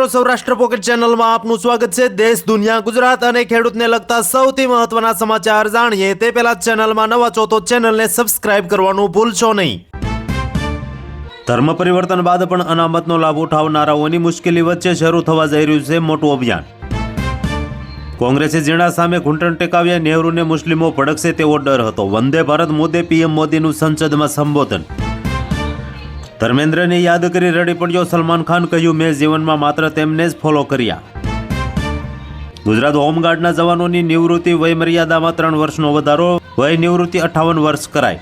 મિત્રો, સૌરાષ્ટ્ર પોકેટ ચેનલમાં આપનું સ્વાગત છે. દેશ, દુનિયા, ગુજરાત અને ખેડૂતને લગતા સૌથી મહત્વના સમાચાર જાણીએ. તે પહેલા ચેનલમાં નવા છો ચેનલને સબસ્ક્રાઇબ કરવાનું ભૂલશો નહીં. ધર્મ પરિવર્તન બાદ પણ અનામતનો લાભ ઉઠાવનારાઓની મુશ્કેલી વચ્ચે શરૂ થવા જઈ રહ્યું છે મોટું અભિયાન. કોંગ્રેસે ઝીણા સામે ઘૂંટણ ટેકાવ્યા નેહરુને મુસ્લિમો ભડકશે તેવો ડર હતો. વંદે ભારત મુદ્દે પીએમ મોદીનું સંસદમાં સંબોધન ધર્મેન્દ્રને યાદ કરી રડી પડ્યો સલમાન ખાન, કહ્યું, મેં જીવનમાં માત્ર તેમને જ ફોલો કર્યા. ગુજરાત હોમગાર્ડના જવાનોની નિવૃત્તિ વયમર્યાદામાં ત્રણ વર્ષનો વધારો, વય નિવૃત્તિ અઠાવન વર્ષ કરાય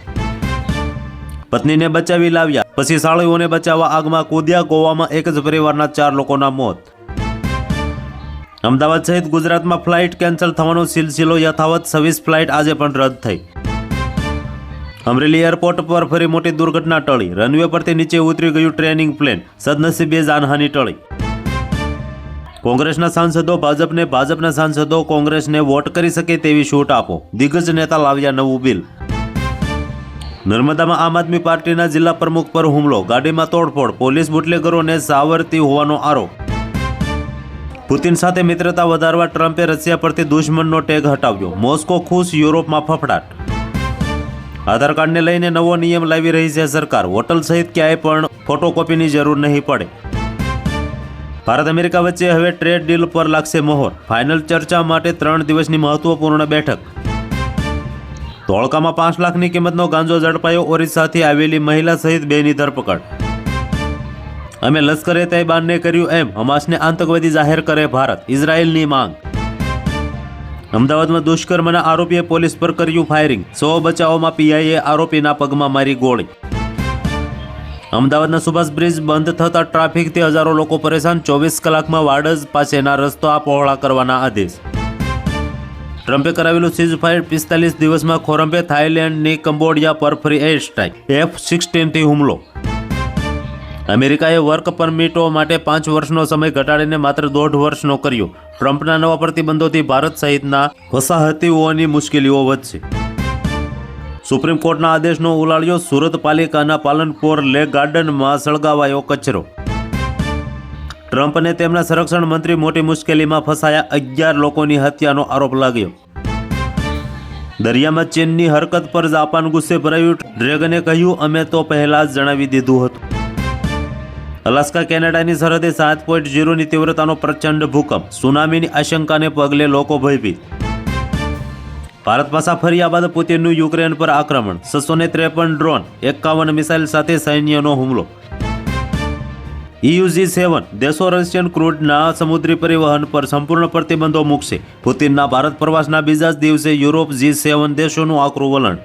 પત્નીને બચાવી લાવ્યા, પછી સાળીઓને બચાવવા આગમાં કૂદ્યા, ગોવામાં એક જ પરિવારના ચાર લોકોના મોત. અમદાવાદ સહિત ગુજરાતમાં ફ્લાઇટ કેન્સલ થવાનો સિલસિલો યથાવત, છવ્વીસ ફ્લાઇટ આજે પણ રદ થઈ. અમરેલી એરપોર્ટ પર ફરી મોટી દુર્ઘટના ટળી. રનવે પરથી નીચે ઉતરી ગયું ટ્રેનિંગ પ્લેન. સદનસીબે જાનહાની ટળી. કોંગ્રેસના સાંસદો ભાજપને ભાજપના સાંસદો કોંગ્રેસને વોટ કરી શકે તેવી છૂટ આપો. દિગ્ગજ નેતા લાવ્યા નવું બિલ. નર્મદામાં આમ આદમી પાર્ટીના જિલ્લા પ્રમુખ પર હુમલો. ગાડીમાં તોડફોડ. પોલીસ બુટલેગરોને સાવરતી હોવાનો આરોપ. પુતિન સાથે મિત્રતા વધારવા ટ્રમ્પે રશિયા પરથી દુશ્મનનો ટેગ હટાવ્યો. મોસ્કો ખુશ, યુરોપમાં ફફડાટ. આધાર કાર્ડને લઈને નવો નિયમ લાવી રહી છે સરકાર. હોટલ સહિત ક્યાંય પણ ફોટોકોપીની જરૂર નહીં પડે. ભારત અમેરિકા વચ્ચે હવે ટ્રેડ ડીલ પર લાગશે મોહર. ફાઇનલ ચર્ચા માટે ત્રણ દિવસની મહત્વપૂર્ણ બેઠક. ધોળકામાં પાંચ લાખની કિંમતનો ગાંજો ઝડપાયો ઓરિસ્સાથી આવેલી મહિલા સહિત બેની ધરપકડ. અમે લશ્કરે તૈબાનને કર્યું એમ. હમાસને આતંકવાદી જાહેર કરે ભારત. ઇઝરાયેલની માંગ. અમદાવાદમાં દુષ્કર્મના આરોપીએ પોલીસ પર કર્યું ફાયરિંગ. સો બચાવોમાં પીઆઈએ આરોપીના પગમાં મારી ગોળી. અમદાવાદના સુભાષ બ્રિજ બંધ થતા ટ્રાફિકથી હજારો લોકો પરેશાન. ચોવીસ કલાકમાં વાડજ પાસેના રસ્તા પહોળા કરવાના આદેશ. ટ્રમ્પે કરાવેલું સીઝ ફાયર પિસ્તાલીસ દિવસમાં ખોરંબે થાઇલેન્ડની કંબોડિયા પર ફરી એર સ્ટ્રાઇક એફ સિક્સટીનથી હુમલો. અમેરિકાએ વર્ક પરમિટો માટે પાંચ વર્ષનો સમય ઘટાડીને માત્ર દોઢ વર્ષનો કર્યો. ટ્રમ્પના નવા પ્રતિબંધોથી ભારત સહિતના વસાહતીઓની મુશ્કેલીઓ વધશે. સુપ્રીમ કોર્ટના આદેશનો ઉલાળ્યો, સુરત પાલિકાના પાલનપુર લેક ગાર્ડનમાં સળગાવાયો કચરો. ટ્રમ્પ અને તેમના સંરક્ષણ મંત્રી મોટી મુશ્કેલીમાં ફસાયા અગિયાર લોકોની હત્યાનો આરોપ લાગ્યો. દરિયામાં ચીનની હરકત પર જાપાન ગુસ્સે ભરાયું, ડ્રેગને કહ્યું, અમે તો પહેલા જ જણાવી દીધું હતું. અલાસ્કા, કેનેડાની સરહદે સાત પોઈન્ટ ઝીરોની તીવ્રતાનો પ્રચંડ ભૂકંપ. સુનામીની આશંકાને પગલે લોકો ભયભીત. ભારત પાછા ફર્યા બાદ પુતિનનું યુક્રેન પર આક્રમણ. છસો ને ત્રેપન ડ્રોન, એકાવન મિસાઇલ સાથે સૈન્યનો હુમલો. ઈયુજી સેવન, દેશો રશિયન ક્રૂડના સમુદ્રી પરિવહન પર સંપૂર્ણ પ્રતિબંધો મૂકશે. પુતિનના ભારત પ્રવાસના બીજા જ દિવસે યુરોપ જી સેવન દેશોનું આકરું વલણ.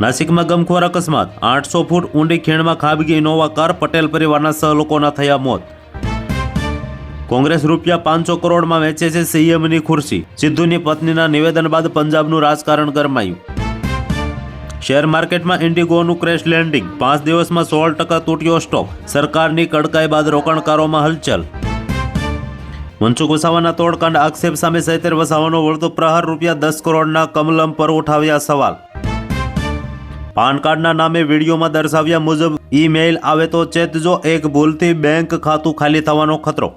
નાસિકમાં ગમખોર અકસ્માત. આઠસો ફૂટ ઊંડી ખીણમાં ખાબગી ઇનોવા કાર પટેલ પરિવારના સહ લોકોના થયા મોત. કોંગ્રેસ રૂપિયા પાંચસો કરોડમાં વેચે છે સીએમની ખુરશી. સિદ્ધુની પત્નીના નિવેદન બાદ પંજાબનું રાજકારણ ગરમાયું. શેર માર્કેટમાં ઇન્ડિગોનું ક્રેશ લેન્ડિંગ. પાંચ દિવસમાં સોળ ટકા તૂટ્યો સ્ટોક. સરકારની કડકાઈ બાદ રોકાણકારોમાં હલચલ. મનસુખ વસાવાના તોડકાંડ આક્ષેપ સામે સૈતેર વસાવાનો વળતો પ્રહાર રૂપિયા દસ કરોડના કમલમ પર ઉઠાવ્યા સવાલ. પાન કાર્ડના નામે વિડીયોમાં દર્શાવ્યા મુજબ, ઈમેઇલ આવે તો ચેતજો એક ભૂલથી બેંક ખાતું ખાલી થવાનો ખતરો.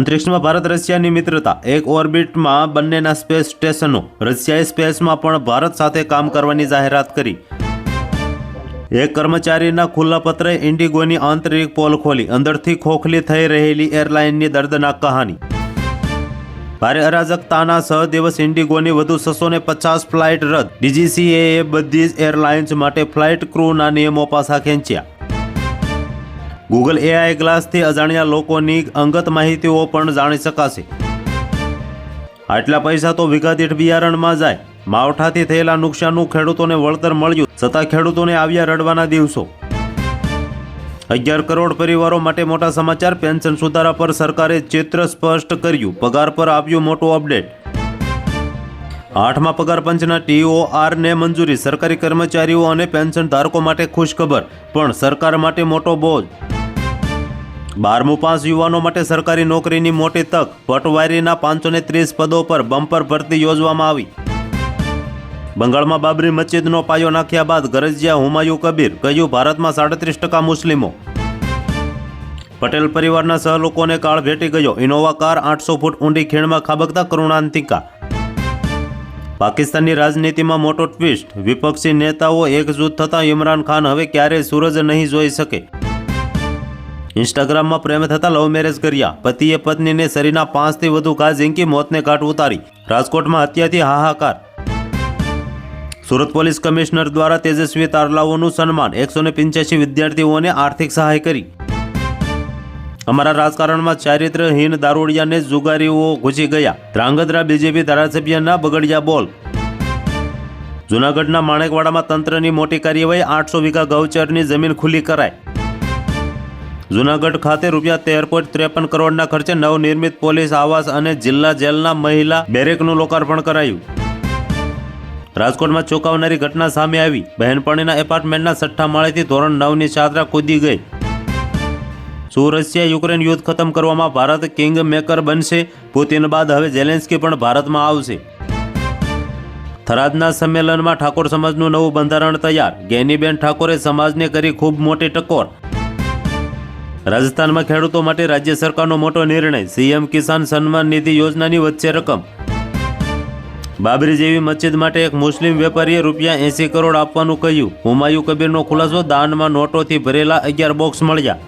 અંતરિક્ષમાં ભારત રશિયાની મિત્રતા. એક ઓર્બિટમાં બંનેના સ્પેસ સ્ટેશનો. રશિયાએ સ્પેસમાં પણ ભારત સાથે કામ કરવાની જાહેરાત કરી. એક કર્મચારીના ખુલ્લા પત્રે ઇન્ડિગોની આંતરિક પોલ ખોલી. અંદરથી ખોખલી થઈ રહેલી એરલાઇનની દર્દનાક કહાની. ભારે અરાજકતાના છ દિવસ ઇન્ડિગોની વધુ છસો ને પચાસ ફ્લાઇટ રદ. એ બધી જ એરલાઇન્સ માટે ફ્લાઇટ ક્રૂના નિયમો પાછા ખેંચ્યા. ગૂગલ એઆઈ ગ્લાસથી અજાણ્યા લોકોની અંગત માહિતીઓ પણ જાણી શકાશે. આટલા પૈસા તો વીઘા દીઠ બિયારણમાં જાય. માવઠાથી થયેલા નુકસાનનું ખેડૂતોને વળતર મળ્યું. છતાં ખેડૂતોને આવ્યા રડવાના દિવસો. અગિયાર કરોડ પરિવારો માટે મોટા સમાચાર પેન્શન સુધારા પર સરકારે ચિત્ર સ્પષ્ટ કર્યું. પગાર પર આવ્યું મોટું અપડેટ. આઠમા પગાર પંચના ટીઓઆરને મંજૂરી, સરકારી કર્મચારીઓ અને પેન્શન ધારકો માટે ખુશખબર, પણ સરકાર માટે મોટો બોજ. બારમું પાસ યુવાનો માટે સરકારી નોકરીની મોટી તક, પટવારીના પાંચસો ત્રીસ પદો પર બમ્પર ભરતી યોજવામાં આવી. બંગાળમાં બાબરી મસ્જિદનો પાયો નાખ્યા બાદ ગરજિયા હુમાયુ કબીર કહ્યું, ભારતમાં સાડત્રીસ ટકા મુસ્લિમો. પટેલ પરિવારના સહ લોકોને કાળ ભેટી ગયો. ઇનોવા કાર આઠસો ફૂટ ઊંડી ખીણમાં ખાબકતા કરુણાંતિકા. પાકિસ્તાનની રાજનીતિમાં મોટો ટ્વિસ્ટ વિપક્ષી નેતાઓ એકજૂથ થતાં ઇમરાન ખાન હવે ક્યારેય સૂરજ નહીં જોઈ શકે. ઇન્સ્ટાગ્રામમાં પ્રેમ થતાં લવ મેરેજ કર્યા. પતિએ પત્નીને શરીરના પાંચથી વધુ ઘા ઝીંકી મોતને ઘાટ ઉતારી. રાજકોટમાં હત્યાથી હાહાકાર. સુરત પોલીસ કમિશનર દ્વારા તેજસ્વી તારલાઓનું સન્માન એકસો વિદ્યાર્થીઓને આર્થિક સહાય કરી. અમારા રાજકારણમાં ચારિત્રહીન દારૂડિયાને જુગારીઓ ઘૂસી ગયા. ધ્રાંગધ્રા બીજેપી ધારાસભ્યના બગડિયા બોલ. જૂનાગઢના માણેકવાડામાં તંત્રની મોટી કાર્યવાહી, આઠસો વીઘા ગૌચરની જમીન ખુલ્લી કરાઈ. જૂનાગઢ ખાતે રૂપિયા તેર પોઈન્ટ ત્રેપન કરોડના ખર્ચે નવનિર્મિત પોલીસ આવાસ અને જિલ્લા જેલના મહિલા બેરેકનું લોકાર્પણ કરાયું. રાજકોટમાં ચોંકાવનારી ઘટના સામે આવી. બહેનપણીના એપાર્ટમેન્ટના છઠ્ઠા માળેથી ધોરણ નવની છાત્રા કૂદી ગઈ. શું રશિયા યુક્રેન યુદ્ધ ખતમ કરવામાં ભારત કિંગ મેકર બનશે. પુતિન બાદ હવે ઝેલેન્સ્કી પણ ભારતમાં આવશે. થરાદના સંમેલનમાં ઠાકોર સમાજનું નવું બંધારણ તૈયાર. ગેનીબેન ઠાકોરે સમાજને કરી ખૂબ મોટી ટકોર. રાજસ્થાનમાં ખેડૂતો માટે રાજ્ય સરકારનો મોટો નિર્ણય. સીએમ કિસાન સન્માન નિધિ યોજનાની વચ્ચે રકમ. બાબરી જેવી મસ્જિદ માટે એક મુસ્લિમ વેપારીએ રૂપિયા એંસી કરોડ આપવાનું કહ્યું. હુમાયુ કબીરનો ખુલાસો દાનમાં નોટોથી ભરેલા અગિયાર બોક્સ મળ્યા.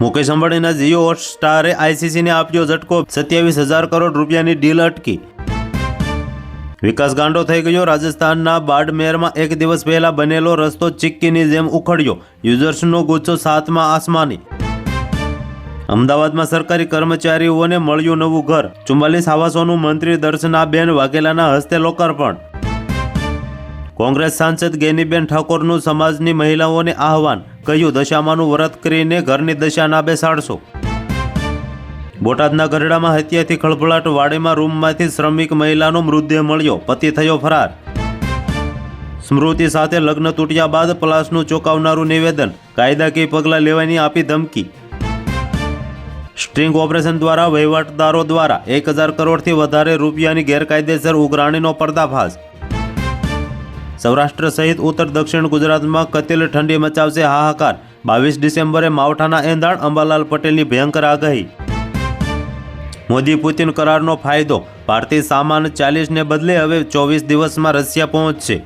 મુકેશ અંબાણીના જીઓ હોટસ્ટારે આઈસીસીને આપ્યો ઝટકો, સત્યાવીસ હજાર કરોડ રૂપિયાની ડીલ અટકી. વિકાસ ગાંડો થઈ ગયો, રાજસ્થાનના બાડમેરમાં એક દિવસ પહેલા બનેલો રસ્તો ચિક્કીની જેમ ઉખડ્યો. યુઝર્સનો ગુસ્સો સાતમા આસમાની. અમદાવાદમાં સરકારી કર્મચારીઓને મળ્યું નવું ઘર. ચુમ્માલીસ આવાસોનું મંત્રી દર્શનાબેન વાઘેલાના હસ્તે લોકાર્પણ. કોંગ્રેસ સાંસદ ગેનીબેન ઠાકોરનું સમાજની મહિલાઓને આહવાન. કહ્યું દશામાનું વ્રત કરીને ઘરની દશા ના બેસાડશો બોટાદના ગરડામાં હત્યાથી ખળભળાટ. વાડીમાં રૂમમાંથી શ્રમિક મહિલાનો મૃતદેહ મળ્યો. પતિ થયો ફરાર. સ્મૃતિ સાથે લગ્ન તૂટ્યા બાદ પલાસનું ચોંકાવનારું નિવેદન. કાયદાકીય પગલાં લેવાની આપી ધમકી. સ્ટ્રિંગ ઓપરેશન દ્વારા વહીવટદારો દ્વારા એક હજાર કરોડથી વધારે રૂપિયાની ગેરકાયદેસર ઉઘરાણીનો પર્દાફાશ. સૌરાષ્ટ્ર સહિત ઉત્તર દક્ષિણ ગુજરાતમાં કતિલ ઠંડી મચાવશે હાહાકાર. બાવીસ ડિસેમ્બરે માવઠાના એંધાણ અંબાલાલ પટેલની ભયંકર આગાહી. મોદી પુતિન કરારનો ફાયદો. ભારતીય સામાન ચાલીસને બદલે હવે ચોવીસ દિવસમાં રશિયા પહોંચશે.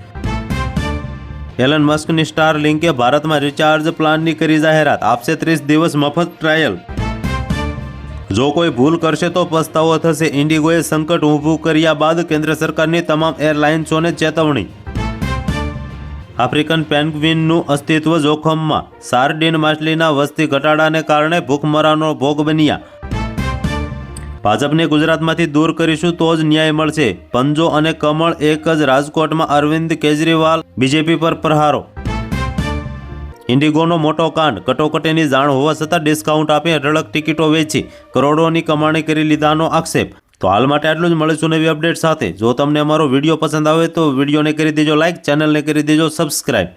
એલન મસ્કની સ્ટાર લિંકે ભારતમાં રિચાર્જ પ્લાનની કરી જાહેરાત. આપશે ત્રીસ દિવસ મફત ટ્રાયલ. જો કોઈ ભૂલ કરશે તો પસ્તાવો થશે. ઇન્ડિગોએ સંકટ ઊભું કર્યા બાદ કેન્દ્ર સરકારની તમામ એરલાઇન્સોને ચેતવણી. આફ્રિકન પેન્ગ્વિનનું અસ્તિત્વ જોખમમાં. સાર્ડિન માછલીના વસ્તી ઘટાડાને કારણે ભૂખમરાનો ભોગ બન્યા. ભાજપને ગુજરાતમાંથી દૂર કરીશું તો જ ન્યાય મળશે. પંજો અને કમળ એક જ રાજકોટમાં અરવિંદ કેજરીવાલ, બીજેપી પર પ્રહારો ઇન્ડિગોનો મોટો કાંડ. કટોકટીની જાણ હોવા છતાં ડિસ્કાઉન્ટ આપી અઢળક ટિકિટો વેચી કરોડોની કમાણી કરી લીધાનો આક્ષેપ. તો હાલ માટે આટલું જ. મળીશું નવી અપડેટ સાથે. જો તમને અમારો વીડિયો પસંદ આવે તો વિડીયોને કરી દેજો લાઇક ચેનલને કરી દેજો સબસ્ક્રાઇબ.